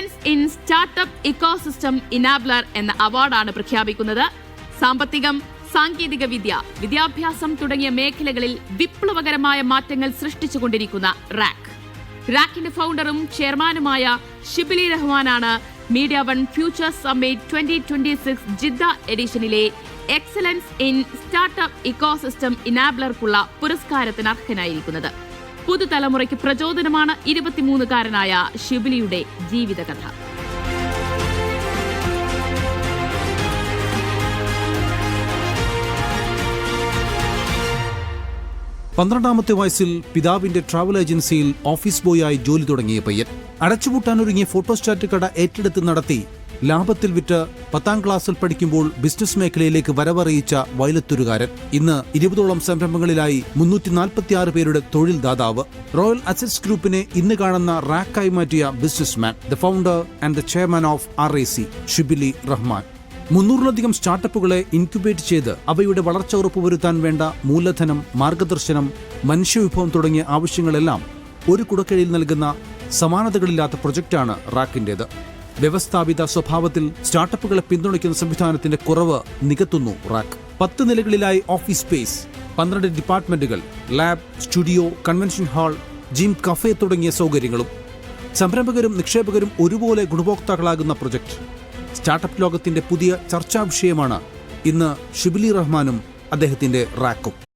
Excellence in startup ecosystem enabler എന്ന അവാർഡാണ് പ്രഖ്യാപിക്കുന്നത്. സാമ്പത്തികം സാങ്കേതിക വിദ്യ വിദ്യാഭ്യാസം തുടങ്ങിയ മേഖലകളിൽ വിപ്ലവകരമായ മാറ്റങ്ങൾ സൃഷ്ടിച്ചുകൊണ്ടിരിക്കുന്ന റാക്ക്. റാക്കിന്റെ ഫൗണ്ടറും ചെയർമാനുമായ Shibili റഹ്മാനാണ് media one future summit twenty twenty six Jeddah എഡിഷനിലെ excellence in startup ecosystem ഇനാബ്ലർക്കുള്ള പുരസ്കാരത്തിന് അർഹനായിരിക്കുന്നത്. പുതുതലമുറയ്ക്ക് പ്രചോദനമാണ് ഇരുപത്തിമൂന്നുകാരനായ ഷിബിലിയുടെ ജീവിതകഥ. പന്ത്രണ്ടാമത്തെ വയസ്സിൽ പിതാവിന്റെ ട്രാവൽ ഏജൻസിയിൽ ഓഫീസ് ബോയായി ജോലി തുടങ്ങിയ പയ്യൻ. അടച്ചുപൂട്ടാനൊരുങ്ങിയ ഫോട്ടോസ്റ്റാറ്റ് കട ഏറ്റെടുത്ത് നടത്തി ലാഭത്തിൽ വിറ്റ് പത്താം ക്ലാസ്സിൽ പഠിക്കുമ്പോൾ ബിസിനസ് മേഖലയിലേക്ക് വരവറിയിച്ച വയലത്തൂരുകാരൻ. ഇന്ന് ഇരുപതോളം സംരംഭങ്ങളിലായി മുന്നൂറ്റി നാൽപ്പത്തിയാറ് പേരുടെ തൊഴിൽ ദാതാവ്. റോയൽ അസറ്റ്സ് ഗ്രൂപ്പിനെ ഇന്ന് കാണുന്ന റാക്കായി മാറ്റിയ businessman the founder and the chairman of R A C Shibili Rahman. മുന്നൂറിലധികം സ്റ്റാർട്ടപ്പുകളെ ഇൻക്യുബേറ്റ് ചെയ്ത് അവയുടെ വളർച്ച ഉറപ്പുവരുത്താൻ വേണ്ട മൂലധനം മാർഗദർശനം മനുഷ്യവിഭവം തുടങ്ങിയ ആവശ്യങ്ങളെല്ലാം ഒരു കുടക്കീഴിൽ നൽകുന്ന സമാനതകളില്ലാത്ത പ്രൊജക്റ്റാണ് റാക്കിന്റേത്. വ്യവസ്ഥാപിത സ്വഭാവത്തിൽ സ്റ്റാർട്ടപ്പുകളെ പിന്തുണയ്ക്കുന്ന സംവിധാനത്തിന്റെ കുറവ് നികത്തുന്നു റാക്ക്. പത്ത് നിലകളിലായി ഓഫീസ് സ്പേസ് പന്ത്രണ്ട് ഡിപ്പാർട്ട്മെന്റുകൾ lab studio convention hall gym cafe തുടങ്ങിയ സൗകര്യങ്ങളും. സംരംഭകരും നിക്ഷേപകരും ഒരുപോലെ ഗുണഭോക്താക്കളാകുന്ന പ്രൊജക്ട്. സ്റ്റാർട്ടപ്പ് ലോകത്തിന്റെ പുതിയ ചർച്ചാ വിഷയമാണ് ഇന്ന് ഷിബിലി റഹ്മാനും അദ്ദേഹത്തിന്റെ റാക്കും.